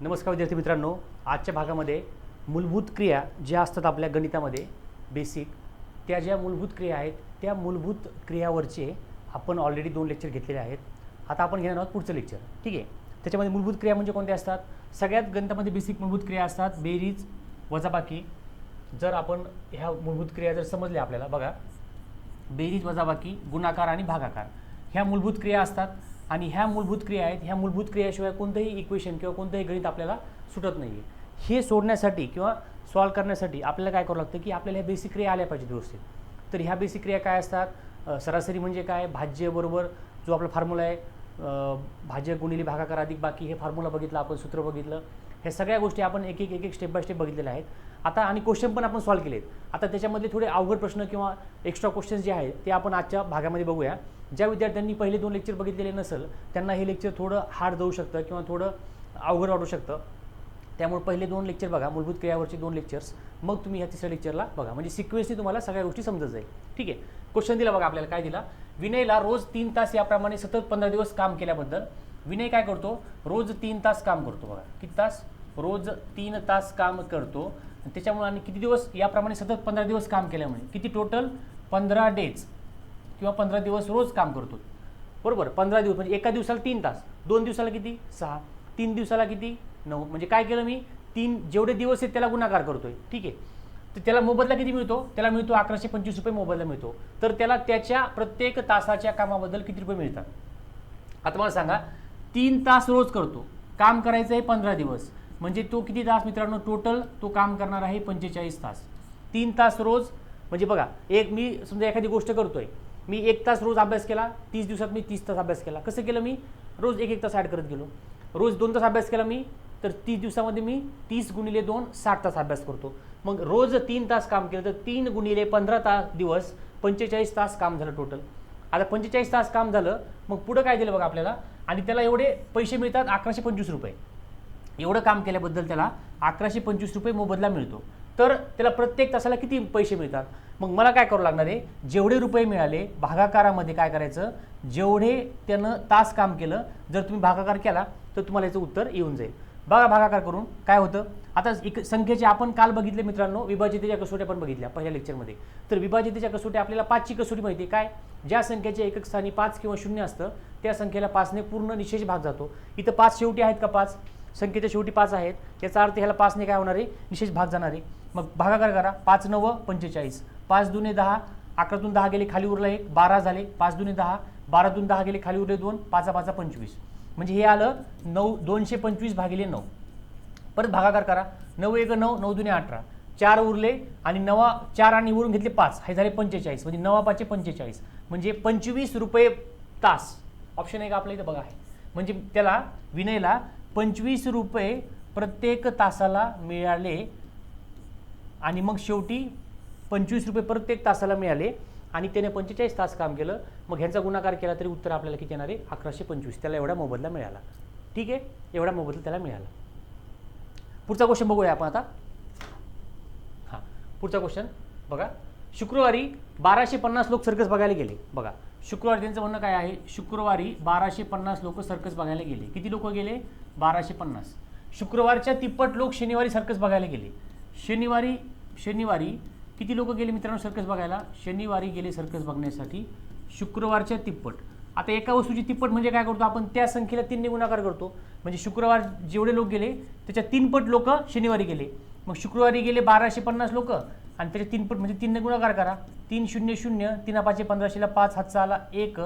नमस्कार विद्यार्थी मित्रांनो आजच्या भागामध्ये मूलभूत क्रिया ज्या असतात आपल्या गणितामध्ये बेसिक त्या ज्या मूलभूत क्रिया आहेत त्या मूलभूत क्रियावरचे आपण ऑलरेडी दोन लेक्चर घेतलेले आहेत. आता आपण घेणार आहोत पुढचं लेक्चर ठीक आहे? त्याच्यामध्ये मूलभूत क्रिया म्हणजे कोणत्या असतात? सगळ्यात गणितामध्ये बेसिक मूलभूत क्रिया असतात बेरीज वजाबाकी. जर आपण ह्या मूलभूत क्रिया जर समजल्या आपल्याला बघा. बेरीज वजाबाकी गुणाकार आणि भागाकार. ह्या मूलभूत क्रिया असतात आणि ह्या मूलभूत क्रिया आहेत. ह्या मूलभूत क्रियाशिवाय कोणतंही इक्वेशन किंवा कोणतंही गणित आपल्याला सुटत नाही आहे हे सोडण्यासाठी किंवा सॉल्व करण्यासाठी आपल्याला काय करावं लागतं की आपल्याला ह्या बेसिक क्रिया आल्या पाहिजेत व्यवस्थित. तर ह्या बेसिक क्रिया काय असतात? सरासरी म्हणजे काय? भाज्य बरोबर जो आपला फॉर्म्युला आहे भाजक गुणिले भागाकार अधिक बाकी हे फॉर्म्युला बघितलं आपण सूत्र बघितलं. ह्या सगळ्या गोष्टी आपण एक एक एक एक स्टेप बाय स्टेप बघितलेल्या आहेत. आता आणि क्वेश्चन पण आपण सॉल्व केलेत. आता त्याच्यामधले थोडे अवघड प्रश्न किंवा एक्स्ट्रा क्वेश्चन्स जे आहेत ते आपण आजच्या भागामध्ये बघूया. ज्या विद्यार्थ्यांनी पहिले दोन लेक्चर बघितलेले नसेल त्यांना हे लेक्चर थोडं हार्ड जाऊ शकतं किंवा थोडं अवघड वाटू शकतं. त्यामुळे पहिले दोन लेक्चर बघा मूलभूत क्रियावरचे दोन लेक्चर्स मग तुम्ही ह्या तिसऱ्या लेक्चरला बघा. म्हणजे सिक्वेन्सनी तुम्हाला सगळ्या गोष्टी समजत जाईल. ठीक आहे? क्वेश्चन दिला बघा आपल्याला काय दिला? विनयला रोज तीन तास याप्रमाणे सतत पंधरा दिवस काम केल्याबद्दल विनय काय करतो? रोज तीन तास काम करतो बघा. किती तास? रोज तीन तास काम करतो. आणि त्याच्यामुळे आणि किती दिवस? याप्रमाणे सतत पंधरा दिवस काम केल्यामुळे. किती टोटल पंधरा डेज किंवा पंधरा दिवस रोज काम करतो. बरोबर? पंधरा दिवस. म्हणजे एका दिवसाला तीन तास. दोन दिवसाला किती? सहा. तीन दिवसाला किती? नऊ. म्हणजे काय केलं मी? तीन जेवढे दिवस आहेत त्याला गुणाकार करतोय. ठीक आहे. तर त्याला मोबदला किती मिळतो? त्याला मिळतो अकराशे पंचवीस रुपये मोबदला मिळतो. तर त्याला त्याच्या प्रत्येक तासाच्या कामाबद्दल किती रुपये मिळतात? आता मला सांगा तीन तास रोज करतो. काम करायचं आहे पंधरा दिवस. म्हणजे तो किती तास मित्रांनो? टोटल तो काम करणार आहे पंचेचाळीस तास. तीन तास रोज म्हणजे बघा एक मी समजा एखादी गोष्ट करतोय. मी एक तास रोज अभ्यास केला तीस दिवसात मी तीस तास अभ्यास केला. कसं केलं मी? रोज एक एक तास ॲड करत गेलो. रोज दोन तास अभ्यास केला मी तर तीस दिवसामध्ये मी तीस गुणिले दोन साठ तास अभ्यास करतो. मग रोज तीन तास काम केलं तर तीन गुणिले पंधरा तास दिवस पंचेचाळीस तास काम झालं टोटल आता पंचेचाळीस तास काम झालं मग पुढं काय दिलं बघा आपल्याला? आणि त्याला एवढे पैसे मिळतात अकराशे पंचवीस रुपये. एवढं काम केल्याबद्दल त्याला अकराशे पंचवीस रुपये मोबदला मिळतो. तर त्याला प्रत्येक तासाला किती पैसे मिळतात? मग मला काय करावं लागणार आहे? जेवढे रुपये मिळाले भागाकारामध्ये काय करायचं? जेवढे त्यानं तास काम केलं जर तुम्ही भागाकार केला तर तुम्हाला याचं उत्तर येऊन जाईल. बघा भागाकार करून काय होतं? आता एक संख्येचे आपण काल बघितले मित्रांनो विभाजितेच्या कसोट्या पण बघितल्या पहिल्या लेक्चरमध्ये तर विभाजितेच्या कसोट्या आपल्याला पाचची कसोटी माहिती आहे काय? ज्या संख्येच्या एकक स्थानी पाच किंवा शून्य असतं त्या संख्येला पाचने पूर्ण निशेष भाग जातो. इथं पाच शेवटी आहेत का पाच? संख्येच्या शेवटी पाच आहेत. याचा अर्थ ह्याला पाचने काय होणार आहे? विशेष भाग जाणार आहे. मग भागाकार करा. पाच नव पंचेचाळीस. पाच दुने दहा अकरातून दहा गेले खाली उरला एक बारा झाले पाच दुने दहा बारातून दहा गेले खाली उरले दोन पाचा पाचा पंचवीस. म्हणजे हे आलं नऊ दोनशे पंचवीस भागिले नऊ. परत भागाकार करा. नऊ एक नऊ नऊ दुने अठरा. चार उरले आणि नवा चार आणि उरून घेतले पाच. हे झाले पंचेचाळीस. म्हणजे नवा पाचशे पंचेचाळीस. म्हणजे पंचवीस रुपये तास. ऑप्शन एक आपल्या इथं बघा. आहे म्हणजे त्याला विनयला पंचवीस रुपये प्रत्येक तासाला मिळाले आणि मग शेवटी पंचवीस रुपये प्रत्येक तासाला मिळाले आणि त्याने पंचेचाळीस तास काम केलं. मग ह्यांचा गुणाकार केला तरी उत्तर आपल्याला किती येणार आहे? अकराशे पंचवीस. त्याला एवढा मोबदला मिळाला. ठीक आहे? एवढा मोबदला त्याला मिळाला. पुढचा क्वेश्चन बघूया आपण आता. हां पुढचा क्वेश्चन बघा शुक्रवारी बाराशे पन्नास लोक सर्कस बघायला गेले. बघा शुक्रवारी त्यांचं म्हणणं काय आहे? शुक्रवारी बाराशे पन्नास लोक सर्कस बघायला गेले. किती लोक गेले? बाराशे पन्नास. शुक्रवारच्या तिप्पट लोक शनिवारी सर्कस बघायला गेले. शनिवारी शनिवारी किती लोक गेले मित्रांनो सर्कस बघायला? शनिवारी गेले सर्कस बघण्यासाठी शुक्रवारच्या तिप्पट. आता एका वस्तूची तिप्पट म्हणजे काय करतो? आपण त्या संख्येला तीनने गुणाकार करतो. म्हणजे शुक्रवार जेवढे लोक गेले त्याच्या तीनपट लोक शनिवारी गेले. मग शुक्रवारी गेले बाराशे पन्नास लोक आणि त्याच्या तीनपट म्हणजे तीनने गुणाकार करा. तीन शून्य शून्य तीन पाचशे पंधराशेला पाच हातचा आला एक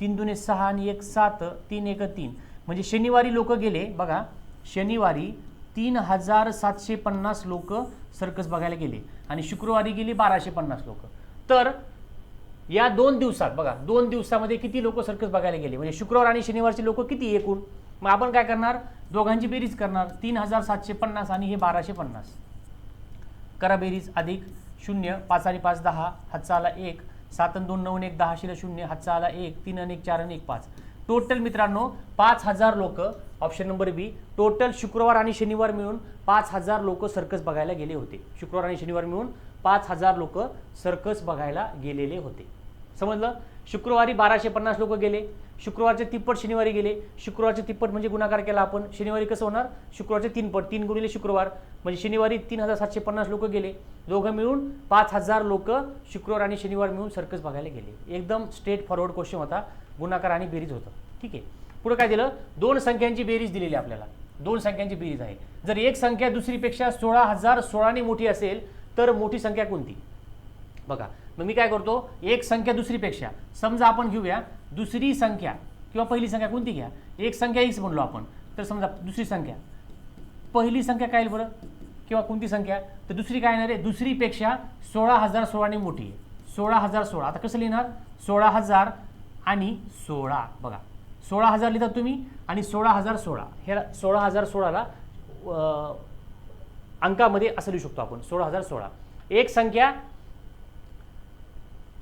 तीन दुने सहा आणि एक सात तीन एक तीन. म्हणजे शनिवारी लोक गेले बघा शनिवारी तीन हजार सातशे पन्नास लोक सर्कस बघायला गेले आणि शुक्रवारी गेली बाराशे पन्नास लोक. तर या दोन दिवसात बघा दोन दिवसामध्ये किती लोक सर्कस बघायला गेले? म्हणजे शुक्रवार आणि शनिवारचे लोक किती एकूण? मग आपण काय करणार? दोघांची बेरीज करणार. तीन हजार सातशे पन्नास आणि हे बाराशे पन्नास. करा बेरीज अधिक शून्य पाच आणि पाच दहा हातचा आला एक सात आणि दोन नऊ एक दहा शिला शून्य हातचा आला एक तीन आणि एक चार आणि एक पाच. टोटल मित्रांनो पाच हजार लोक ऑप्शन नंबर बी टोटल शुक्रवार आणि शनिवार मिळून पाच हजार लोक सर्कस बघायला गेले होते. शुक्रवार आणि शनिवार मिळून पाच हजार लोक सर्कस बघायला गेलेले होते. समजलं? शुक्रवारी बाराशे पन्नास लोक गेले. शुक्रवारचे तिप्पट शनिवारी गेले. शुक्रवारचे तिप्पट म्हणजे गुणाकार केला आपण. शनिवारी कसं होणार? शुक्रवारचे तीनपट तीन गुणिले शुक्रवार. म्हणजे शनिवारी तीन हजार सातशे पन्नास लोक गेले. दोघं मिळून पाच हजार लोक शुक्रवार आणि शनिवार मिळून सर्कस बघायला गेले. एकदम स्ट्रेट फॉरवर्ड क्वेश्चन होता. गुणाकार आणि बेरीज होतं. ठीक आहे. पुढे काय दिलं? दोन संख्यांची बेरीज दिलेली आपल्याला. दोन संख्यांची बेरीज आहे. जर एक संख्या दुसरीपेक्षा सोळा हजार सोळाने मोठी असेल तर मोठी संख्या कोणती? बघा. मग मी काय करतो? एक संख्या दुसरीपेक्षा. समजा आपण घेऊया दुसरी संख्या किंवा पहिली संख्या कोणती घ्या? एक संख्या एक्स म्हणलो आपण तर समजा दुसरी संख्या. पहिली संख्या काय बरं? किंवा कोणती संख्या? तर दुसरी काय येणार आहे? दुसरीपेक्षा सोळा हजार सोळाने मोठी आहे. सोळा हजार सोळा. आता कसं लिहिणार? सोळा हजार आणि सोळा. बघा. सोळा हजार लिहितात तुम्ही आणि सोळा हजार सोळा. हे सोळा हजार सोळाला अंकामध्ये असं लिहू शकतो आपण. सोळा हजार सोळा. एक संख्या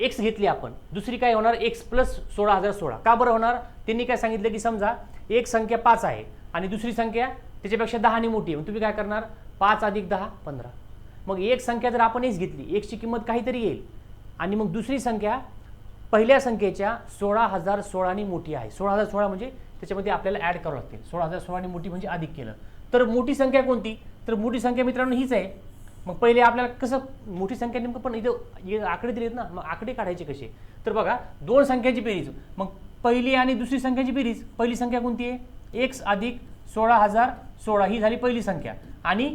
एक्स घेतली आपण. दुसरी काय होणार? एक्स प्लस सोळा हजार सोळा. का बरं होणार? त्यांनी काय सांगितलं की समजा एक संख्या पाच आहे आणि दुसरी संख्या त्याच्यापेक्षा दहाने मोठी आहे. मग तुम्ही काय करणार? पाच अधिक दहा पंधरा. मग एक संख्या जर आपण एक्स घेतली एक्सची किंमत काहीतरी येईल. आणि मग दुसरी संख्या पहिल्या संख्येच्या सोळा हजार सोळाने मोठी आहे. सोळा हजार सोळा म्हणजे त्याच्यामध्ये आपल्याला ॲड करावं लागतील. सोळा हजार सोळाने मोठी म्हणजे अधिक केलं. तर मोठी संख्या कोणती? तर मोठी संख्या मित्रांनो हीच आहे. मग पहिले आपल्याला कसं मोठी संख्या नेमकं पण इथं आकडे दिलेत ना मग आकडे काढायचे कसे? तर बघा दोन संख्यांची बेरीज. मग पहिली आणि दुसरी संख्याची बेरीज पहिली संख्या कोणती आहे? एक्स अधिक सोळा हजार सोळा ही झाली पहिली संख्या. आणि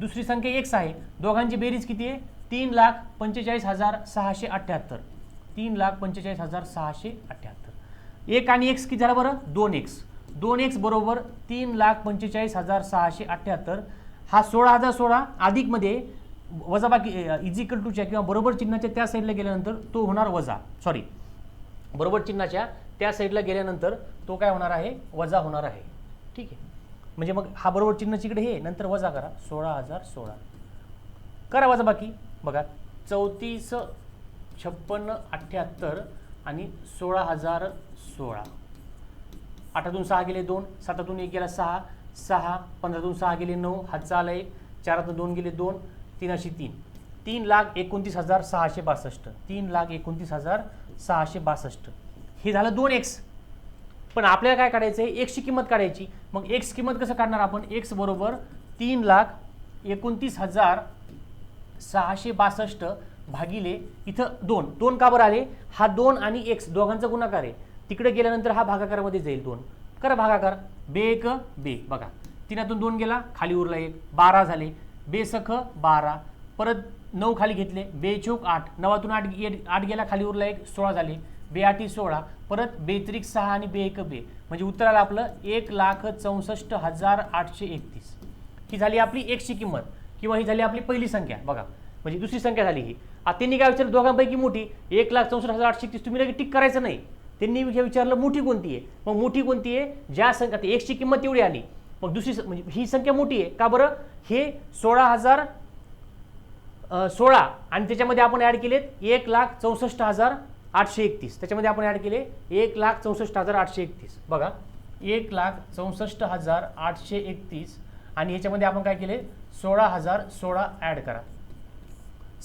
दुसरी संख्या एक्स आहे. दोघांची बेरीज किती आहे? तीन लाख पंचेचाळीस हजार सहाशे अठ्ठ्याहत्तर. तीन लाख पंचेचाळीस हजार सहाशे अठ्ठ्याहत्तर. एक आणि एक्स किती झालं बरं? दोन एक्स दोन एक्स बरोबर तीन लाख पंचेचाळीस हजार सहाशे अठ्ठ्याहत्तर. हा सोळा हजार सोळा अधिकमध्ये वजाबाकी इक्वल टूच्या किंवा बरोबर चिन्हाच्या त्या साईडला गेल्यानंतर तो होणार वजा. सॉरी बरोबर चिन्हाच्या त्या साईडला गेल्यानंतर तो काय होणार आहे? वजा होणार आहे. ठीक आहे. म्हणजे मग हा बरोबर चिन्हाची इकडे हे नंतर वजा करा. सोळा हजार सोळा. करा वजा बाकी बघा चौतीस छप्पन्न अठ्ठ्याहत्तर आणि सोळा हजार सोळा. आठातून सहा गेले दोन सातातून एक गेला सहा सहा पंधरातून सहा गेले नऊ हातचा आला एक चारातून दोन गेले दोन तीन तीन. तीन लाख एकोणतीस हजार सहाशे बासष्ट. तीन लाख एकोणतीस हजार सहाशे बासष्ट. हे झालं दोन एक्स पण आपल्याला काय काढायचं आहे एक्सची किंमत काढायची. मग एक्स किंमत कसं काढणार आपण? एक्स बरोबर तीन लाख एकोणतीस हजार सहाशे बासष्ट भागिले इथं दोन. दोन का बरं आले? हा दोन आणि एक्स दोघांचा गुणाकार आहे. तिकडे गेल्यानंतर हा भागाकारामध्ये जाईल दोन. करा भागाकार. बे एक बे. बघा. तिनातून दोन गेला खाली उरला एक. बारा झाले. बेसख बारा. परत नऊ खाली घेतले. बेचौक आठ. नवातून आठ आठ गेला खाली उरला एक सोळा झाले. बे आठी सोळा. परत बेत्रिक सहा आणि बे एक बे. म्हणजे उत्तराला आपलं एक लाख चौसष्ट हजार आठशे एकतीस. ही झाली आपली एकशी किंमत. किंवा ही झाली आपली पहिली संख्या. बघा. म्हणजे दुसरी संख्या झाली ही. आता त्यांनी काय विचारलं? दोघांपैकी मोठी. एक लाख चौसष्ट हजार आठशे एकतीस. तुम्ही लगेच टिक करायचं नाही. त्यांनी विचारलं मोठी कोणती आहे? मग मोठी कोणती आहे? ज्या संख्या एकशी किंमत एवढी आली. मग दुसरी म्हणजे ही संख्या मोठी आहे. का बरं? हे सोळा हजार सोळा. आणि त्याच्यामध्ये आपण ॲड केलेत एक लाख चौसष्ट हजार आठशे एकतीस. त्याच्यामध्ये आपण ॲड केले एक लाख चौसष्ट हजार आठशे एकतीस. बघा एक लाख चौसष्ट हजार आठशे एकतीस. आणि ह्याच्यामध्ये आपण काय केले? सोळा हजार सोळा ॲड करा.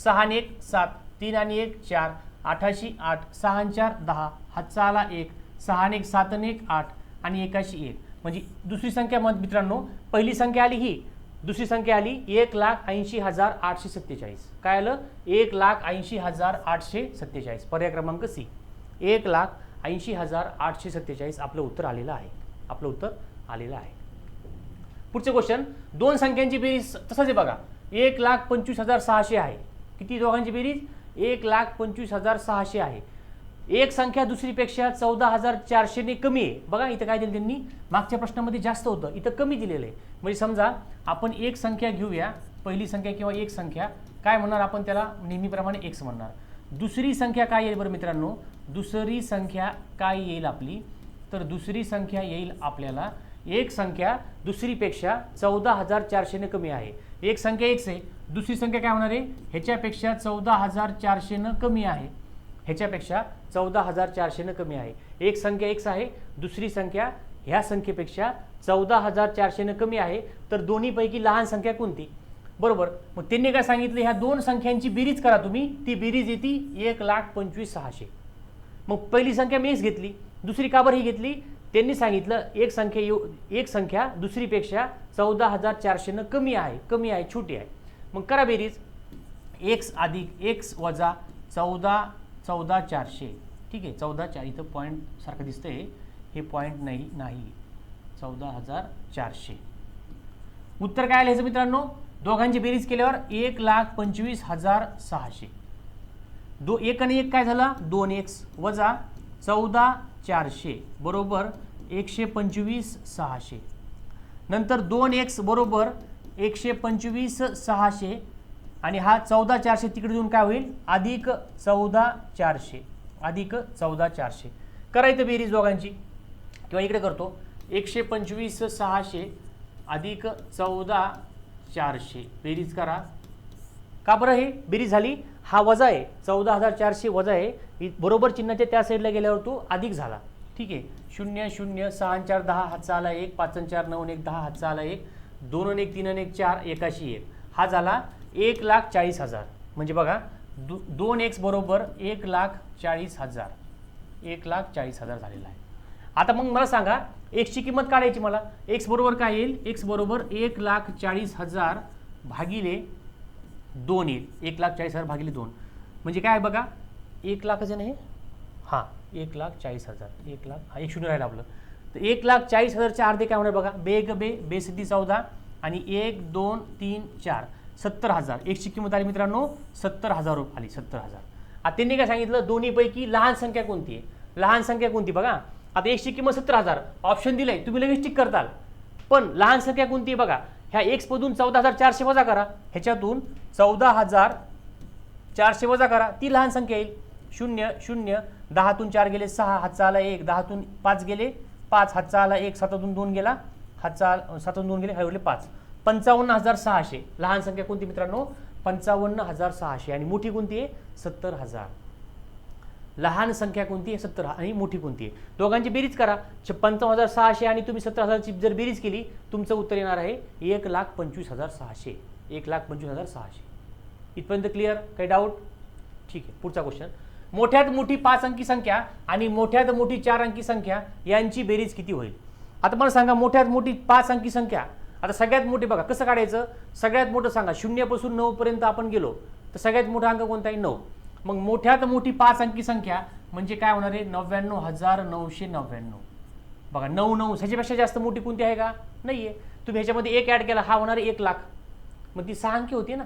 सहा आणि एक सात. तीन आणि एक चार. अठ्याऐंशी आठ. सहा आणि चार दहा. हातचा आला एक. सहा आणि एक सात आणि एक आठ. आणि एकाशी एक. म्हणजे दुसरी संख्या मत मित्रांनो पहिली संख्या आली ही. दुसरी संख्या आली एक लाख ऐंशी हजार आठशे सत्तेचाळीस. काय आलं? एक लाख ऐंशी हजार आठशे सत्तेचाळीस. पर्याय क्रमांक सी. एक लाख ऐंशी हजार आठशे सत्तेचाळीस आपलं उत्तर आलेलं आहे. आपलं उत्तर आलेलं आहे. पुढचे क्वेश्चन दोन संख्यांची बेरीज तसंच आहे बघा. एक लाख पंचवीस हजार सहाशे आहे. किती दोघांची बेरीज? एक लाख पंचवीस हजार सहाशे आहे. एक संख्या दुसरीपेक्षा चौदा हजार चारशेने कमी आहे. बघा इथं काय दिलं त्यांनी? मागच्या प्रश्नामध्ये जास्त होतं. इथं कमी दिलेलं आहे. म्हणजे समजा आपण एक संख्या घेऊया पहिली संख्या किंवा एक संख्या काय म्हणणार आपण त्याला? नेहमीप्रमाणे एक्स म्हणणार. दुसरी संख्या काय येईल बरं मित्रांनो? दुसरी संख्या काय येईल आपली? तर दुसरी संख्या येईल आपल्याला एक संख्या दुसरीपेक्षा चौदा हजार चारशेने कमी आहे. एक संख्या एक्स आहे दुसरी संख्या काय होणार आहे? ह्याच्यापेक्षा चौदा हजार चारशेनं कमी आहे. ह्याच्यापेक्षा चौदा हजार चारशेनं कमी आहे. एक संख्या एक्स आहे दुसरी संख्या ह्या संख्येपेक्षा चौदा हजार चारशेनं कमी आहे तर दोन्हीपैकी लहान संख्या कोणती? बरोबर. मग त्यांनी काय सांगितलं? ह्या दोन संख्यांची बेरीज करा तुम्ही. ती बेरीज येते एक लाख पंचवीस सहाशे. मग पहिली संख्या मीच घेतली दुसरी का बरं ही घेतली. त्यांनी सांगितलं एक संख्या येऊ एक संख्या दुसरीपेक्षा चौदा हजार चारशेनं कमी आहे कमी आहे छोटी आहे. मग करा बेरीज. एक्स अधिक एक्स वजा चौदा चौदा चारशे. ठीक आहे चौदा चार इथं पॉईंट सारखं दिसतंय. हे पॉईंट नाही नाही. चौदा हजार चारशे. उत्तर काय लिहायचं मित्रांनो? दोघांची बेरीज केल्यावर एक लाख पंचवीस हजार सहाशे. दो एक आणि एक काय झाला? दोन एक्स वजा चौदा चारशे बरोबर एकशे पंचवीस सहाशे. नंतर दोन एक्स बरोबर एकशे पंचवीस सहाशे आणि हा चौदा चारशे तिकडे देऊन काय होईल? अधिक चौदा चारशे. अधिक चौदा चारशे. करायचं बेरीज दोघांची. किंवा इकडे करतो एकशे पंचवीस सहाशे अधिक चौदा चारशे. बेरीज करा. का बरं हे? बेरीज झाली. हा वजा आहे. चौदा हजार चारशे वजा आहे. बरोबर चिन्हाच्या त्या साईडला गेल्यावर तो अधिक झाला. ठीक आहे. शून्य शून्य सहा चार दहा हातचा आला एक. पाच आणि चार नऊ एक दहा हातचा आला एक. दोन आणि एक तीन आणि एक चार एकाशी एक. हा झाला एक लाख चाळीस हजार. म्हणजे बघा दो दोन एक्स बरोबर एक लाख चाळीस हजार. एक लाख चाळीस हजार झालेला आहे. आता मग मला सांगा एक्सची किंमत काढायची मला. एक्स बरोबर काय येईल? एक्स बरोबर एक लाख चाळीस हजार भागिले दोन येईल. एक लाख चाळीस हजार भागिले दोन. म्हणजे काय आहे बघा? एक लाखच आहे ना हे हां एक लाख चाळीस हजार. एक लाख हा एक शून्य राहिलं आपलं. तर एक लाख चाळीस हजारच्या अर्धे काय होणार बघा? बेग बे बे सिद्धी चौदा आणि एक दोन तीन चार सत्तर हजार. एकची किंमत आली मित्रांनो सत्तर हजार रुपये आली सत्तर हजार. आता त्यांनी काय सांगितलं? दोन्हीपैकी लहान संख्या कोणती आहे? लहान संख्या कोणती बघा? आता एक्सची किंमत सतरा हजार. ऑप्शन दिलंय. तुम्ही लगेच टिक करताल. पण लहान संख्या कोणती आहे बघा. ह्या एक्स मधून चौदा हजार चारशे वजा करा. ह्याच्यातून चौदा हजार चारशे वजा करा. ती लहान संख्या येईल. शून्य शून्य. दहातून चार गेले सहा हातचा आला एक. दहातून पाच गेले पाच हातचा आला एक. सातातून दोन गेला हातचा सातातून दोन गेले हरवले पाच. पंचावन्न हजार सहाशे. लहान संख्या कोणती मित्रांनो? पंचावन्न हजार सहाशे. आणि मोठी कोणती आहे? सत्तर हजार. लहान संख्या कोणती आहे? सत्तर आणि मोठी कोणती आहे? दोघांची बेरीज करा. छप्पन्न हजार सहाशे आणि तुम्ही सत्तर हजारची जर बेरीज केली तुमचं उत्तर येणार आहे एक लाख पंचवीस हजार सहाशे. एक लाख पंचवीस हजार सहाशे. इथपर्यंत क्लिअर काही डाऊट ठीक आहे. पुढचा क्वेश्चन मोठ्यात मोठी पाच अंकी संख्या आणि मोठ्यात मोठी चार अंकी संख्या यांची बेरीज किती होईल? आता मला सांगा मोठ्यात मोठी पाच अंकी संख्या. आता सगळ्यात मोठी बघा कसं काढायचं? सगळ्यात मोठं सांगा शून्यपासून नऊपर्यंत आपण गेलो तर सगळ्यात मोठा अंक कोणता आहे? नऊ. मग मोठ्यात मोठी पाच अंकी संख्या म्हणजे काय होणार आहे? नव्याण्णव हजार नऊशे नव्याण्णव. बघा नऊ नऊ ह्याच्यापेक्षा जास्त मोठी कोणती आहे का? नाही आहे तुम्ही ह्याच्यामध्ये एक ॲड केला हा होणार एक लाख. मग ती सहा अंकी होती ना?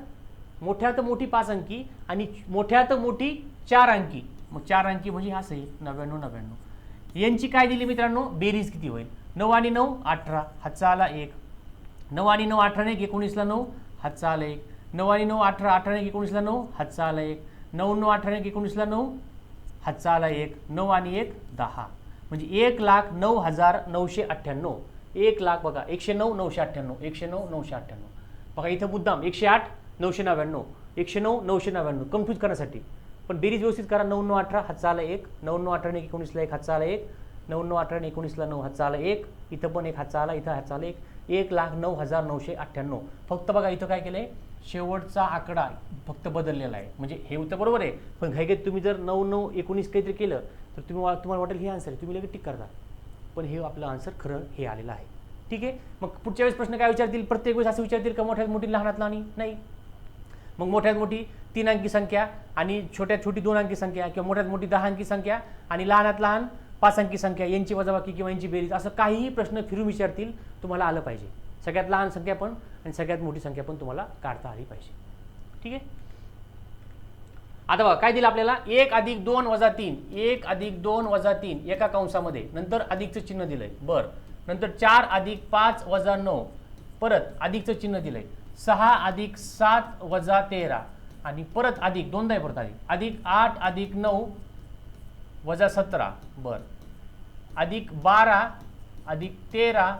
मोठ्यात मोठी पाच अंकी आणि मोठ्यात मोठी चार अंकी. मग चार अंकी म्हणजे हा सही नव्याण्णव नव्याण्णव. यांची काय दिली मित्रांनो? बेरीज किती होईल? नऊ आणि नऊ अठरा. हातचा आला एक. नऊ आणि नऊ अठरा एक एकोणीसला नऊ. हातचा आला एक. नऊ आणि नऊ अठरा अठरा एक एकोणीसला नऊ. हातचा आला एक. नऊ नऊ अठरा एक एकोणीसला नऊ. हातचा एक नऊ आणि एक दहा. म्हणजे एक लाख नऊ हजार नऊशे अठ्ठ्याण्णव. एक लाख बघा एकशे नऊ नऊशे अठ्ठ्याण्णव. एकशे नऊ नऊशे अठ्ठ्याण्णव. बघा इथं मुद्दाम एकशे आठ नऊशे नव्याण्णव. एकशे नऊ नऊशे नव्याण्णव. कन्फ्यूज करण्यासाठी. पण बेरीज व्यवस्थित करा नऊ नऊ अठरा हातचा एक नऊ नऊ अठरा एकोणीसला एक हातचा एक नऊ नऊ अठरा एकोणीसला नऊ हातचा एक इथं पण एक हातचा आला इथं हातचा आला एक. एक लाख नऊ हजार नऊशे अठ्ठ्याण्णव. फक्त बघा इथं काय केलं आहे शेवटचा आकडा फक्त बदललेला आहे. म्हणजे हे उत्तर बरोबर आहे. पण घाईघाईत तुम्ही जर नऊ नऊ एकोणीस काहीतरी केलं तर तुम्ही वा- तुम्हाला वाटेल हे आन्सर आहे. तुम्ही लगेच टिक करता. पण हे आपलं आन्सर खरं हे आलेलं आहे. ठीक आहे? मग पुढच्या वेळेस प्रश्न काय विचारतील? प्रत्येक वेळेस असं विचारतील का मोठ्यात मोठी लहानात लहानी नाही. मग मोठ्यात मोठी तीन अंकी संख्या आणि छोट्यात छोटी दोन अंकी संख्या किंवा मोठ्यात मोठी दहा अंकी संख्या आणि लहानात लहान पाच अंकी संख्या यांची वजाबाकी किंवा यांची बेरीज असं काहीही प्रश्न फिरून विचारतील तुम्हाला आलं पाहिजे. सगळ्यात लहान संख्या पण आणि सगळ्यात मोठी संख्या पण तुम्हाला काढता आली पाहिजे. ठीक आहे? आता बघा काय दिलं आपल्याला? एक अधिक दोन वजा तीन. एक अधिक दोन वजा तीन. एका कंसामध्ये. नंतर अधिकचं चिन्ह दिलंय. बर. नंतर चार अधिक पाच वजा नऊ. परत अधिकचं चिन्ह दिलंय. सहा अधिक सात वजा तेरा. आणि परत अधिक दोनदा परत अधिक. अधिक आठ अधिक नऊ वजा सतरा. बर. अधिक बारा अधिक तेरा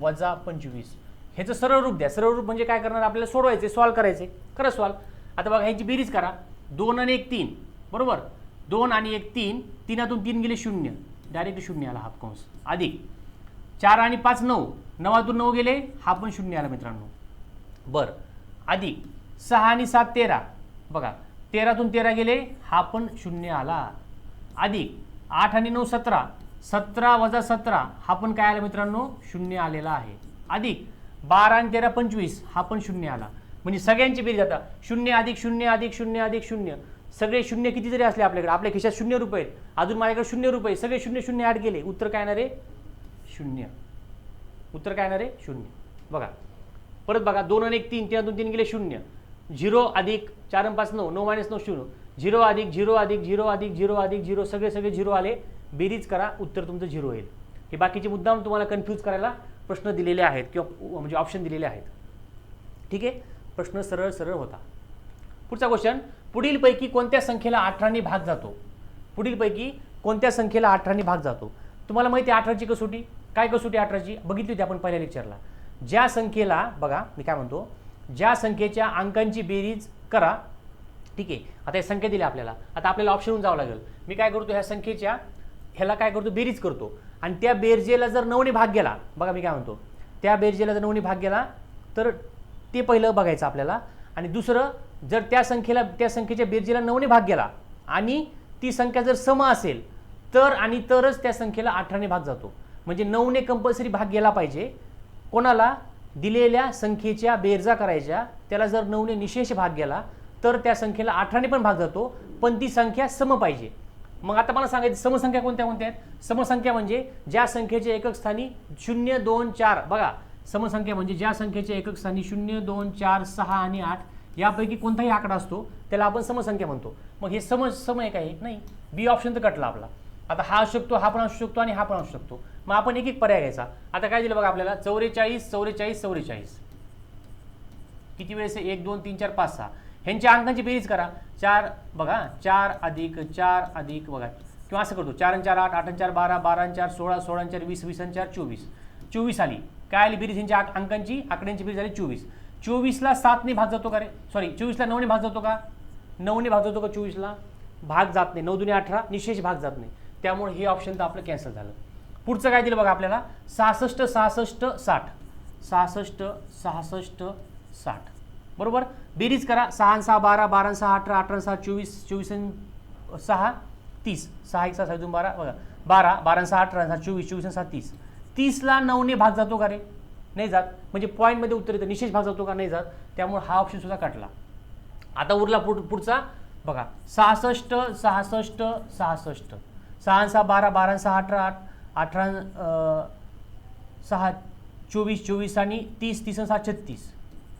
वजा पंचवीस. ह्याचं सरळ रूप द्या. सरळ रूप म्हणजे काय करणार? आपल्याला सोडवायचे सॉल्व करायचे. खरं सॉल्व आता बघा ह्याची बेरीज करा. दोन आणि एक तीन. बरोबर? दोन आणि एक तीन. तीनातून तीन गेले शून्य. डायरेक्ट शून्य आला हाफ कंस. अधिक. चार आणि पाच नऊ. नवातून नऊ गेले हा पण शून्य आला मित्रांनो. बर. अधिक. सहा आणि सात तेरा. बघा तेरातून तेरा गेले हा पण शून्य आला. अधिक. आठ आणि नऊ सतरा. सतरा वजा सतरा हा पण काय आला मित्रांनो? शून्य आलेला आहे. अधिक. बारा आणि तेरा पंचवीस हा पण शून्य आला. म्हणजे सगळ्यांची बेरीज आता. शून्य अधिक शून्य अधिक शून्य अधिक शून्य. सगळे शून्य किती जरी असले आपल्याकडे आपल्या खिशात शून्य रुपये आहेत. अजून माझ्याकडे शून्य रुपये सगळे शून्य शून्य ॲड केले. उत्तर काय येणार आहे? शून्य. उत्तर काय येणार आहे? शून्य. बघा. परत बघा दोन आणि एक तीन तीन दोन तीन गेले शून्य. झिरो अधिक चार पाच नऊ नऊ मायनस नऊ शून्य. झिरो अधिक झिरो अधिक झिरो अधिक झिरो अधिक झिरो सगळे सगळे झिरो आले. बेरीज करा उत्तर तुमचं झिरो येईल. हे बाकीचे मुद्दाम तुम्हाला कन्फ्यूज करायला प्रश्न दिलेले आहेत किंवा म्हणजे ऑप्शन दिलेले आहेत. ठीक आहे? प्रश्न सरळ सरळ होता. पुढचा क्वेश्चन पुढीलपैकी कोणत्या संख्येला अठराने भाग जातो? पुढीलपैकी कोणत्या संख्येला अठराने भाग जातो? तुम्हाला माहिती आहे अठराची कसोटी? काय कसोटी अठराची? बघितली होती आपण पहिल्या लेक्चरला ज्या संख्येला बघा मी काय म्हणतो? ज्या संख्येच्या अंकांची बेरीज करा. ठीक आहे? आता या संख्या दिल्या आपल्याला. आता आपल्याला ऑप्शनहून जावं लागेल. मी काय करतो? ह्या संख्येच्या ह्याला काय करतो? बेरीज करतो. आणि त्या बेरजेला जर नऊने भाग गेला बघा मी काय म्हणतो त्या बेरजेला जर नऊने भाग गेला तर ते पहिलं बघायचं आपल्याला. आणि दुसरं जर त्या संख्येला त्या संख्येच्या बेरजेला नऊने भाग गेला आणि ती संख्या जर सम असेल तर आणि तरच त्या संख्येला अठराने भाग जातो. म्हणजे नऊने कंपल्सरी भाग गेला पाहिजे. कोणाला? दिलेल्या संख्येच्या बेरजा करायच्या. त्याला जर नऊने निशेष भाग गेला तर त्या संख्येला अठराने पण भाग जातो पण ती संख्या सम पाहिजे. मग आता मला सांगायचं समसंख्या कोणत्या कोणत्या आहेत? समसंख्या म्हणजे ज्या संख्येच्या एकक स्थानी शून्य दोन चार. बघा समसंख्या म्हणजे ज्या संख्येच्या एकक स्थानी शून्य दोन चार सहा आणि आठ यापैकी कोणताही आकडा असतो त्याला आपण समसंख्या म्हणतो. मग हे सम सम एक आहे? नाही. बी ऑप्शन तर कटला आपला. आता हा असू शकतो हा पण असू शकतो आणि हा पण असू शकतो. मग आपण एक एक पर्याय घ्यायचा. आता काय दिलं बघा आपल्याला? चौवेचाळीस चौवेचाळीस चौवेचाळीस किती वेळेस एक दोन तीन चार पाच सहा. ह्यांच्या अंकांची बेरीज करा. चार बघा चार अधिक चार अधिक बघा. किंवा असं करतो चार आणि चार आठ आठ आणि चार बारा बारा आणि चार सोळा सोळा आणि चार वीस वीस आणि चार चोवीस. चोवीस आली. काय आली बेरीज? ह्यांच्या अंकांची आकड्यांची बेरीज झाली चोवीस. चोवीसला सातने भाग जातो का रे? सॉरी चोवीसला नऊने भाग जातो का? नऊने भाग जातो का चोवीसला? भाग जात नाही. नऊ दुने अठरा निशेष भाग जात नाही. त्यामुळे हे ऑप्शन तर आपलं कॅन्सल झालं. पुढचं काय दिलं बघा आपल्याला? सहासष्ट सहासष्ट साठ. सहासष्ट सहासष्ट साठ. बरोबर? बेरीज करा. सहा सहा बारा. बारा सहा अठरा. अठरा सहा चोवीस. चोवीस सहा तीस. सहा एक सहा सहा दोन बारा बघा. बारा बारा सहा अठरा सहा चोवीस. चोवीस सहा तीस. तीसला नऊने भाग जातो का रे? नाही जात. म्हणजे पॉईंटमध्ये उत्तर येतं. निशेष भाग जातो का? नाही जात. त्यामुळे हा ऑप्शन सुद्धा काटला. आता उरला पुढ पुढचा. बघा. सहासष्ट सहासष्ट सहासष्ट. सहा सहा बारा. बारा सहा अठरा आठ. अठरा सहा चोवीस चोवीस आणि तीस. तीस सहा छत्तीस.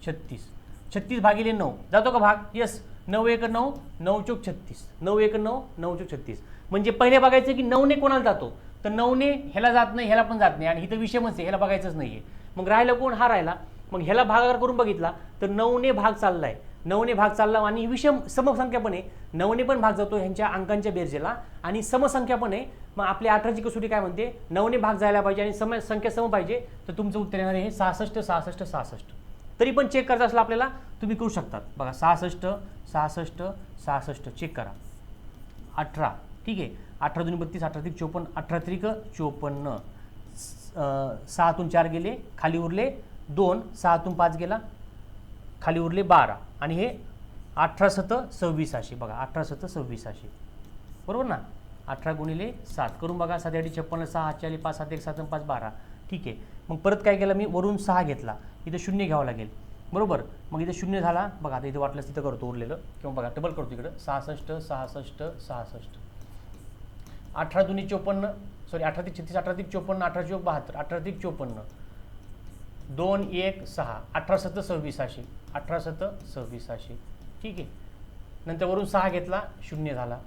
छत्तीस. छत्तीस भागिले नऊ. जातो का भाग? येस नऊ एक नऊ नऊ चोक छत्तीस. नऊ एक नऊ नऊ चोक छत्तीस. म्हणजे पहिले बघायचं की नऊने कोणाला जातो? तर नऊने ह्याला जात नाही ह्याला पण जात नाही. आणि इथं विषमच आहे म्हणजे ह्याला बघायचंच नाही आहे मग राहिलं कोण? हा राहिला. मग ह्याला भागाकार करून बघितला तर नऊने भाग चाललाय. नऊने भाग चालला आणि विषम समसंख्या पण आहे. नऊने पण भाग जातो ह्यांच्या अंकांच्या बेरजेला. आणि समसंख्या पण आहे. मग आपली अठराची कसोटी काय म्हणते? नऊने भाग जायला पाहिजे आणि सम संख्या सम पाहिजे. तर तुमचं उत्तर येणार आहे सहासष्ट सहासष्ट सहासष्ट. तरी पण चेक करायचं असलं आपल्याला तुम्ही करू शकतात. बघा सहासष्ट सहासष्ट सहासष्ट चेक करा. अठरा ठीक आहे. अठरा दोन्ही बत्तीस अठरा त्रिक चोपन्न अठरा त्रिक चोपन्न. स- सहातून चार गेले खाली उरले दोन सहातून पाच गेला खाली उरले बारा. आणि हे अठरा सत सव्वीसाशे बघा अठरा सत सव्वीसाशे. बरोबर ना? अठरा गुणिले सात. करून बघा सात आठ छप्पन्न सहा चाळीस पाच सात एक सात पाच बारा. ठीक आहे. मग परत काय केलं? मी वरून सहा घेतला. इथं शून्य घ्यावं लागेल. बरोबर? मग इथं शून्य झाला. बघा आता इथं वाटलंच तिथं करतो उरलेलं. किंवा बघा डबल करतो इकडं. सहासष्ट सहासष्ट सहासष्ट. अठरा दुनी चोपन्न सॉरी अठरा ते छत्तीस अठरा ते चोपन्न अठरा चोक बहात्तर अठरा ते चोपन्न. दोन एक सहा. अठरा सत सव्वीसाशे. अठरा सत सव्वीसाशे. ठीक आहे. नंतर वरून सहा घेतला. शून्य झाला.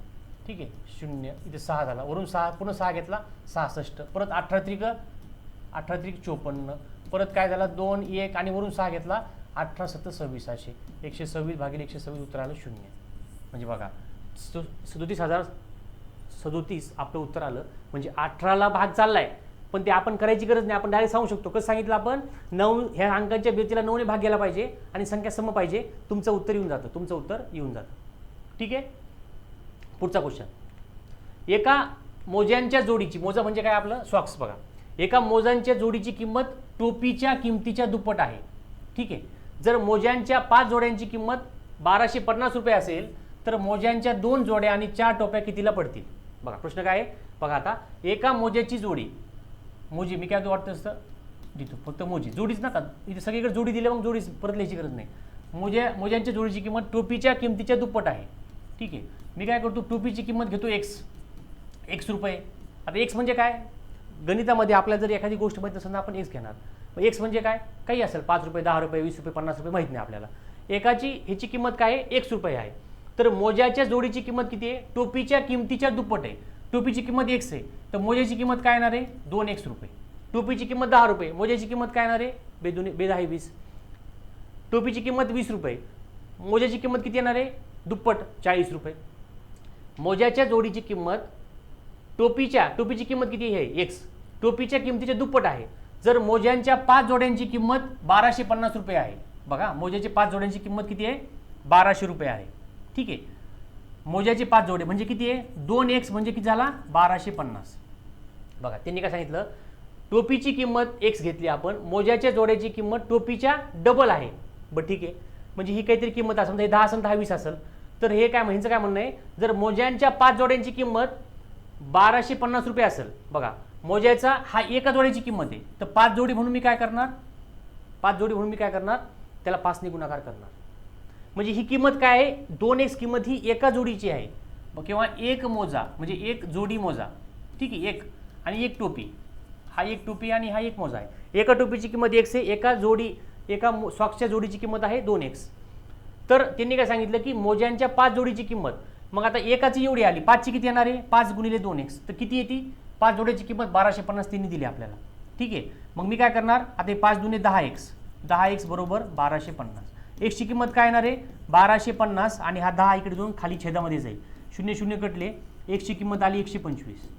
ठीक आहे. शून्य. इथे सहा झाला. वरून सहा पुन्हा सहा घेतला. सहासष्ट. परत अठरा त्रिक अठरा त्रिक चोपन्न. परत काय झाला? दोन एक आणि वरून सहा घेतला. अठरा सत्तर सव्वीस असे. एकशे सव्वीस भागिले एकशे सव्वीस उत्तर आलं शून्य. म्हणजे बघा सदोतीस हजार सदोतीस आपलं उत्तर आलं. म्हणजे अठराला भाग चाललाय. पण ते आपण करायची गरज नाही. आपण डायरेक्ट सांगू शकतो. कसं सांगितलं आपण? नऊ ह्या अंकांच्या बेरजेला नऊने भाग गेला पाहिजे आणि संख्या सम पाहिजे. तुमचं उत्तर येऊन जातं. तुमचं उत्तर येऊन जातं. ठीक आहे? पुढचा क्वेश्चन एका मोज्यांच्या जोडीची मोजा म्हणजे काय आपलं? सॉक्स बघा. एका मोजांच्या जोडीची किंमत टोपीच्या किमतीच्या दुप्पट आहे. ठीक आहे? जर मोज्यांच्या पाच जोड्यांची किंमत बाराशे पन्नास रुपये असेल तर मोज्यांच्या दोन जोड्या आणि चार टोप्या कितीला पडतील? बघा प्रश्न काय आहे? बघा आता एका मोज्याची जोडी मोजी मी काय वाटतं असतं? देतो फक्त मोजी. जोडीच नका. इथे सगळीकडे जोडी दिली मग जोडी परत लिहायची गरज नाही. मोज्या मोज्यांच्या जोडीची किंमत टोपीच्या किमतीच्या दुप्पट आहे. ठीक आहे? मी काय करतो? टोपीची किंमत घेतो एक्स एक्स रुपये. आता एक्स म्हणजे काय? गणितामध्ये आपल्याला जर एखादी गोष्ट माहीत नसेल ना आपण एक्स घेणार. मग एक्स म्हणजे काय? काही असेल पाच रुपये दहा रुपये वीस रुपये पन्नास रुपये माहीत नाही आपल्याला. एकाची ह्याची किंमत काय आहे? एक्स रुपये आहे. तर मोज्याच्या जोडीची किंमत किती आहे? टोपीच्या किमतीच्या दुप्पट आहे. टोपीची किंमत एक्स आहे. तर मोज्याची किंमत काय येणार आहे? दोन एक्स रुपये. टोपीची किंमत दहा रुपये. मोज्याची किंमत काय येणार आहे? बेदोनी बेदहा आहे वीस. टोपीची किंमत वीस रुपये. मोज्याची किंमत किती येणार आहे? दुप्पट चाळीस रुपये. मोज्याच्या जोडीची किंमत टोपीच्या टोपीची किंमत किती आहे? एक्स टोपीच्या किमतीच्या दुप्पट आहे. जर मोज्यांच्या पाच जोड्यांची किंमत बाराशे पन्नास रुपये आहे. बघा मोज्याची पाच जोड्यांची किंमत किती आहे? बाराशे रुपये आहे. ठीक आहे. मोज्याचे पाच जोडे म्हणजे किती आहे? दोन एक्स म्हणजे किती झाला? बाराशे पन्नास. बघा त्यांनी काय सांगितलं? टोपीची किंमत एक्स घेतली आपण मोज्याच्या जोड्याची किंमत टोपीच्या डबल आहे. बरं ठीक आहे. म्हणजे ही काहीतरी किंमत असेल समजा हे दहा असेल दहा वीस असेल तर हे काय म्हणजे काय म्हणणं आहे? जर मोज्यांच्या पाच जोड्यांची किंमत बाराशे पन्नास रुपये असेल. बघा मोज्याचा हा एका जोडीची किंमत आहे. तर पाच जोडी म्हणून मी काय करणार? पाच जोडी म्हणून मी काय करणार? त्याला पाचने गुणाकार करणार. म्हणजे ही किंमत काय आहे? दोन एक्स किंमत ही एका जोडीची आहे. किंवा एक मोजा म्हणजे एक जोडी मोजा. ठीक आहे एक. आणि एक टोपी. हा एक टोपी आणि हा एक मोजा आहे. एका टोपीची किंमत एक्स आहे एका जोडी एका मो- सॉक्सच्या जोडीची किंमत आहे दोन एक्स तर त्यांनी काय सांगितलं की मोज्यांच्या पाच जोडीची किंमत. मग आता एकाची एवढी आली पाचची किती येणार आहे? पाच गुणिले दोन एक्स तर किती येते? पाच जोड्याची किंमत बाराशे पन्नास त्यांनी दिली आपल्याला. ठीक आहे? मग मी काय करणार? आता हे पाच दुने दहा एक्स दहा एक्स बरोबर बाराशे पन्नास. एक्सची किंमत काय येणार आहे? बाराशे पन्नास आणि हा दहा इकडे जाऊन खाली छेदामध्ये जाईल. शून्य शून्य कटले एक्सची किंमत आली एकशे पंचवीस.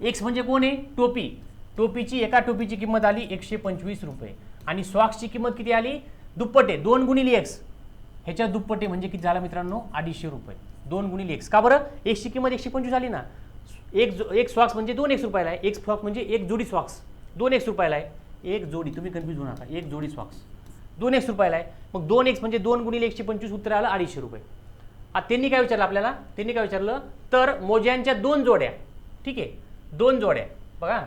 एक्स म्हणजे कोण आहे? टोपी. टोपीची एका टोपीची किंमत आली एकशे पंचवीस रुपये. आणि सॉक्सची किंमत किती आली? दुप्पटे दोन गुणिले एक्स ह्याच्या दुप्पटे म्हणजे किती झाला मित्रांनो? अडीचशे रुपये. दोन गुणिले एक्स का बरं? एक्सची किंमत एकशे पंचवीस आली ना. एक जो एक स्वाक्स म्हणजे दोन एक्स रुपयाला आहे. एक सॉक्स म्हणजे एक जोडी स्वॉक्स दोन एक्स रुपयाला आहे. एक जोडी. तुम्ही कन्फ्यूज होऊ नका. एक जोडी स्वॉक्स दोन एक्स रुपयाला आहे. मग दोन एक्स म्हणजे दोन गुणिले एकशे पंचवीस उत्तर आलं अडीचशे रुपये. आता त्यांनी काय विचारलं आपल्याला? त्यांनी काय विचारलं? तर मोज्यांच्या दोन जोड्या. ठीक आहे? दोन जोड्या. बघा.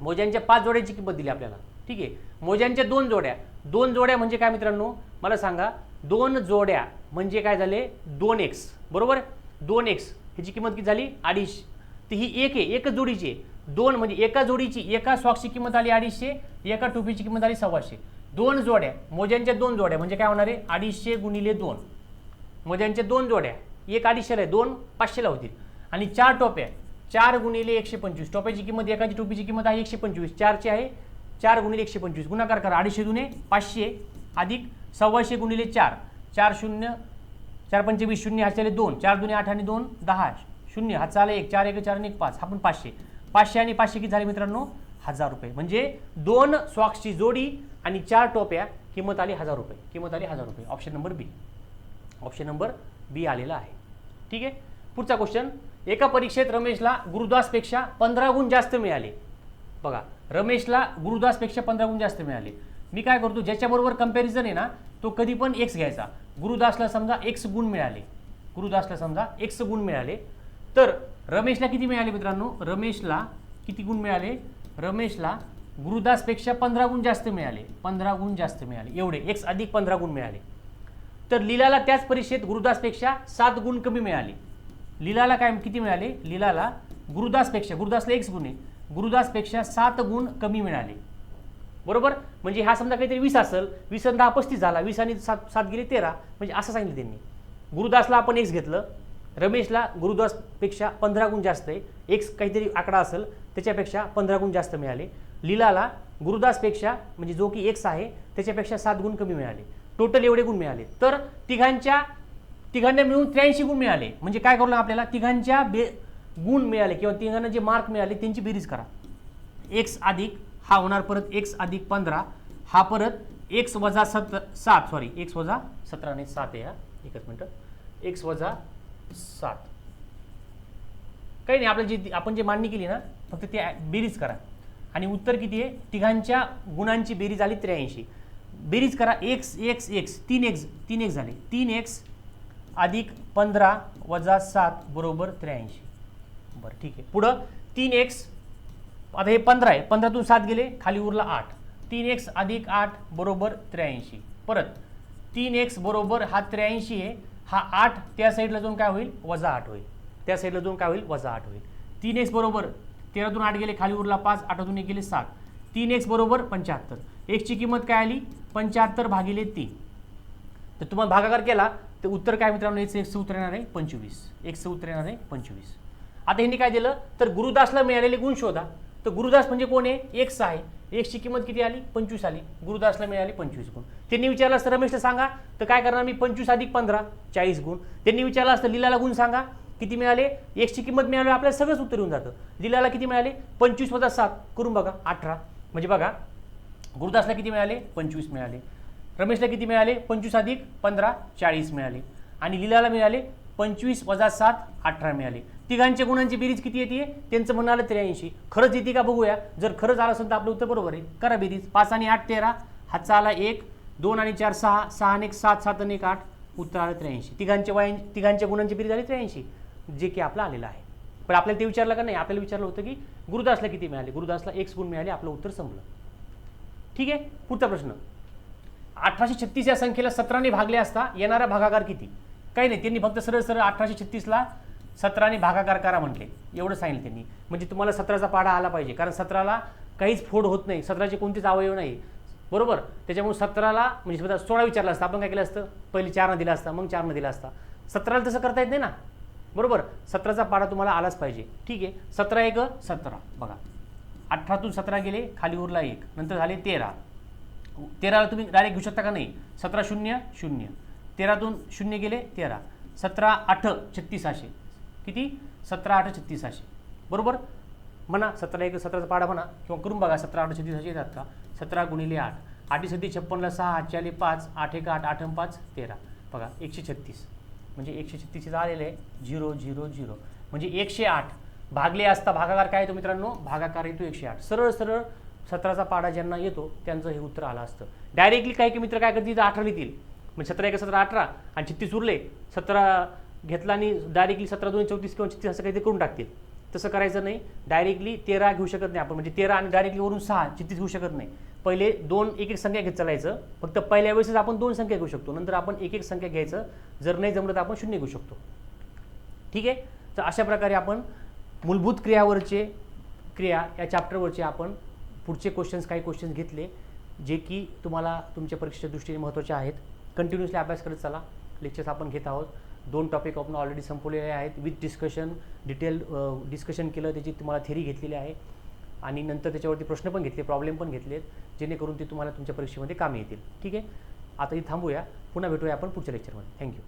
मोज्यांच्या पाच जोड्यांची किंमत दिली आपल्याला. ठीक आहे? मोज्यांच्या दोन जोड्या. दोन जोड्या म्हणजे काय मित्रांनो? मला सांगा. दोन जोड्या म्हणजे काय झाले? दोन एक्स बरोबर? दोन एक्स ह्याची किंमत किती झाली? अडीचशे. तर ही एक आहे एकच जोडीची आहे. दोन म्हणजे एका जोडीची एका सॉक्सची किंमत आली अडीचशे एका टोपीची किंमत आली सव्वाशे. दोन जोड्या मोज्यांच्या दोन जोड्या म्हणजे काय होणार आहे? अडीचशे गुणिले दोन. मोज्यांच्या दोन जोड्या एक अडीचशेला आहे दोन पाचशेला होतील. आणि चार टोप्या चार गुणिले एकशे पंचवीस. टोप्याची किंमत एकाची टोपीची किंमत आहे एकशे पंचवीस. चारची आहे चार गुणिले एकशे पंचवीस. गुणाकार करा. अडीचशे जुने पाचशे अधिक सव्वाशे गुणिले चार. चार शून्य चार पंचवीस शून्य हाचाले दोन चार दुने आठ आणि दोन दहा शून्य हा चाले एक चार एक चार आणि एक पाच हा पण पाचशे. पाचशे आणि पाचशे किती झाले मित्रांनो? हजार रुपये. म्हणजे दोन सॉक्सची जोडी आणि चार टोप्या किंमत आली हजार रुपये. किंमत आली हजार रुपये. Option number B option number B आलेला आहे. ठीक आहे? पुढचा क्वेश्चन एका परीक्षेत रमेशला गुरुदासपेक्षा पंधरा गुण जास्त मिळाले. बघा रमेशला गुरुदासपेक्षा पंधरा गुण जास्त मिळाले. मी काय करतो? ज्याच्याबरोबर कंपॅरिझन आहे ना तो कधी पण एक्स घ्यायचा. गुरुदासला समजा एक्स गुण मिळाले. गुरुदासला समजा एक्स गुण मिळाले. तर रमेशला किती मिळाले मित्रांनो? रमेशला किती गुण मिळाले? रमेशला गुरुदासपेक्षा पंधरा गुण जास्त मिळाले. पंधरा गुण जास्त मिळाले. एवढे. एक्स अधिक पंधरा गुण मिळाले. तर लीलाला त्याच परीक्षेत गुरुदासपेक्षा सात गुण कमी मिळाले. लीलाला काय किती मिळाले? लीलाला गुरुदासपेक्षा गुरुदासला एक्स गुण आहे. गुरुदासपेक्षा सात गुण कमी मिळाले. बरोबर? म्हणजे हा समजा काहीतरी वीस असेल वीस आणि दहा पस्तीस झाला वीस आणि सात सात गेले तेरा म्हणजे असं सांगितलं त्यांनी. गुरुदासला आपण एक्स घेतलं रमेशला गुरुदासपेक्षा पंधरा गुण जास्त आहे. एक्स काहीतरी आकडा असेल त्याच्यापेक्षा पंधरा गुण जास्त मिळाले. लीलाला गुरुदासपेक्षा म्हणजे जो की एक्स आहे त्याच्यापेक्षा सात गुण कमी मिळाले. टोटल एवढे गुण मिळाले. तर तिघांच्या तिघांना मिळून त्र्याऐंशी गुण मिळाले. म्हणजे काय करू आपल्याला? तिघांच्या बे गुण मिळाले किंवा तिघांना जे मार्क मिळाले त्यांची बेरीज करा. एक्स अधिक हा होणार परत एक्स अधिक पंधरा. हा परत एक्स वजा सत सात सॉरी एक्स वजा सतरा आणि सात आहे हा. एकच मिनटं. एक्स वजा सात. काही नाही आपलं जी आपण जे मांडणी केली ना फक्त ते बेरीज करा. आणि उत्तर किती आहे? तिघांच्या गुणांची बेरीज आली त्र्याऐंशी. बेरीज करा. एक्स एक्स एक्स तीन एक्स तीन एक्स झाले. तीन एक्स अधिक पंधरा वजा सात बरोबर त्र्याऐंशी. बरं ठीक आहे. पुढं तीन एक्स आता हे पंधरा आहे. पंधरातून सात गेले खाली उरला आठ. तीन एक्स अधिक आठ बरोबर त्र्याऐंशी. परत तीन एक्स बरोबर हा त्र्याऐंशी आहे हा आठ त्या साईडला जाऊन काय होईल? वजा आठ होईल. त्या साईडला जाऊन काय होईल? वजा आठ होईल. तीन एक्स बरोबर तेरातून आठ गेले खाली उरला पाच आठातून एक गेले सात. तीन एक्स बरोबर पंच्याहत्तर. एक्सची किंमत काय आली? पंच्याहत्तर भागिले तीन. तर तुम्हाला भागाकार केला तर उत्तर काय मित्रांनो? एक्स एक्स उत्तर येणार आहे पंचवीस. एक्स उत्तर येणार आहे पंचवीस. आता ह्यांनी काय दिलं? तर गुरुदासला मिळालेले गुण शोधा. तर गुरुदास म्हणजे कोण आहे? एक्स आहे. एक्सची किंमत किती आली? पंचवीस आली. गुरुदासला मिळाली पंचवीस गुण. त्यांनी विचारलं असतं रमेशला सांगा तर काय करणार मी? पंचवीस अधिक पंधरा चाळीस गुण. त्यांनी विचारलं असतं लिलाला गुण सांगा किती मिळाले? एक्सची किंमत मिळाली आपल्याला सगळंच उत्तर येऊन जातं. लिलाला किती मिळाले? पंचवीस वजा सात. करून बघा अठरा. म्हणजे बघा गुरुदासला किती मिळाले? पंचवीस मिळाले. रमेशला किती मिळाले? पंचवीस अधिक पंधरा चाळीस मिळाले. आणि लीलाला मिळाले? पंचवीस वजा सात अठरा मिळाले. तिघांच्या गुणांची बेरीज किती येते? त्यांचं म्हणणं आलं त्र्याऐंशी. खरंच येते का? बघूया. जर खरंच आलं असेल तर आपलं उत्तर बरोबर आहे. करा बेरीज. पाच आणि आठ तेरा. हातचा आला एक. दोन आणि चार सहा. सहा आणि एक सात. सात आणि एक आठ. उत्तर आलं त्र्याऐंशी. तिघांच्या वयां तिघांच्या गुणांची बेरीज आली त्र्याऐंशी. जे की आपलं आलेलं आहे. पण आपल्याला ते विचारलं का नाही? आपल्याला विचारलं होतं की गुरुदासला किती मिळाले? गुरुदासला एक गुण मिळाले. आपलं उत्तर संपलं. ठीक आहे? पुढचा प्रश्न. अठराशे छत्तीस या संख्येला सतराने भागले असता येणारा भागाकार किती? काही नाही. त्यांनी फक्त सरळ सरळ अठराशे छत्तीसला सतराने भागाकार करा म्हटले. एवढं सांगितलं त्यांनी. म्हणजे तुम्हाला सतराचा पाढा आला पाहिजे. कारण सतराला काहीच फोड होत नाही. सतराचे कोणतेच अवयव नाही. बरोबर? त्याच्यामुळे सतराला म्हणजे समजा सोळा विचारला असता. आपण काय केलं असतं? पहिले चारनं दिला असता मग चारनं दिला असता. सतराला तसं करता येत नाही ना? बरोबर? सतराचा पाढा तुम्हाला आलाच पाहिजे. ठीक आहे. सतरा एक सतरा. बघा. अठरातून सतरा गेले खाली उरला एक. नंतर झाले तेरा. तेराला तुम्ही डायरेक्ट घेऊ शकता का नाही? सतरा शून्य शून्य. तेरातून शून्य गेले तेरा. सतरा आठ छत्तीसाशे किती? सतरा आठ छत्तीस छत्तीसाशे. बरोबर? म्हणा सतरा एक सतराचा पाडा म्हणा किंवा करून बघा सतरा आठ छत्तीसाशे येतात का? सतरा गुणिले आठ. आठी सत्ती छप्पनला सहा आठचे आले पाच आठ एक आठ आठ पाच तेरा. बघा एकशे छत्तीस. म्हणजे एकशे छत्तीसचे आलेले आहे झिरो झिरो झिरो. म्हणजे एकशे आठ. भागले असता भागाकार काय येतो मित्रांनो? भागाकार येतो एकशे आठ. सरळ सरळ सतराचा पाडा ज्यांना येतो त्यांचं हे उत्तर आलं असतं. डायरेक्टली काय काही मित्र काय करतील? तर अठरा लिहितील. म्हणजे सतरा एक सतरा अठरा आणि छत्तीस उरले. सतरा घेतला आणि डायरेक्टली सतरा दोन चौतीस किंवा छत्तीस असं काहीतरी करून टाकतील. तसं करायचं नाही. डायरेक्टली तेरा घेऊ शकत नाही आपण. म्हणजे तेरा आणि डायरेक्टली वरून सहा छत्तीस घेऊ शकत नाही. पहिले दोन एक एक संख्या घेत चालायचं. फक्त पहिल्या वेळेसच आपण दोन संख्या घेऊ शकतो. नंतर आपण एक एक संख्या घ्यायचं. जर नाही जमलं तर आपण शून्य घेऊ शकतो. ठीक आहे? तर अशा प्रकारे आपण मूलभूत क्रियावरचे क्रिया या चॅप्टरवरचे आपण पुढचे क्वेश्चन्स काही क्वेश्चन्स घेतले जे की तुम्हाला तुमच्या परीक्षेच्या दृष्टीने महत्त्वाचे आहेत. कंटिन्युअसली अभ्यास करत चला. लेक्चर्स आपण घेत आहोत. दोन टॉपिक आपण ऑलरेडी संपवलेले आहेत. विथ डिस्कशन डिटेल डिस्कशन केलं त्याची तुम्हाला थेरी घेतलेली आहे. आणि नंतर त्याच्यावरती प्रश्न पण घेतले प्रॉब्लेम पण घेतलेत जेणेकरून ते तुम्हाला तुमच्या परीक्षेमध्ये कामी येतील. ठीक आहे? आता इथे थांबूया. पुन्हा भेटूया आपण पुढच्या लेक्चरमध्ये थँक्यू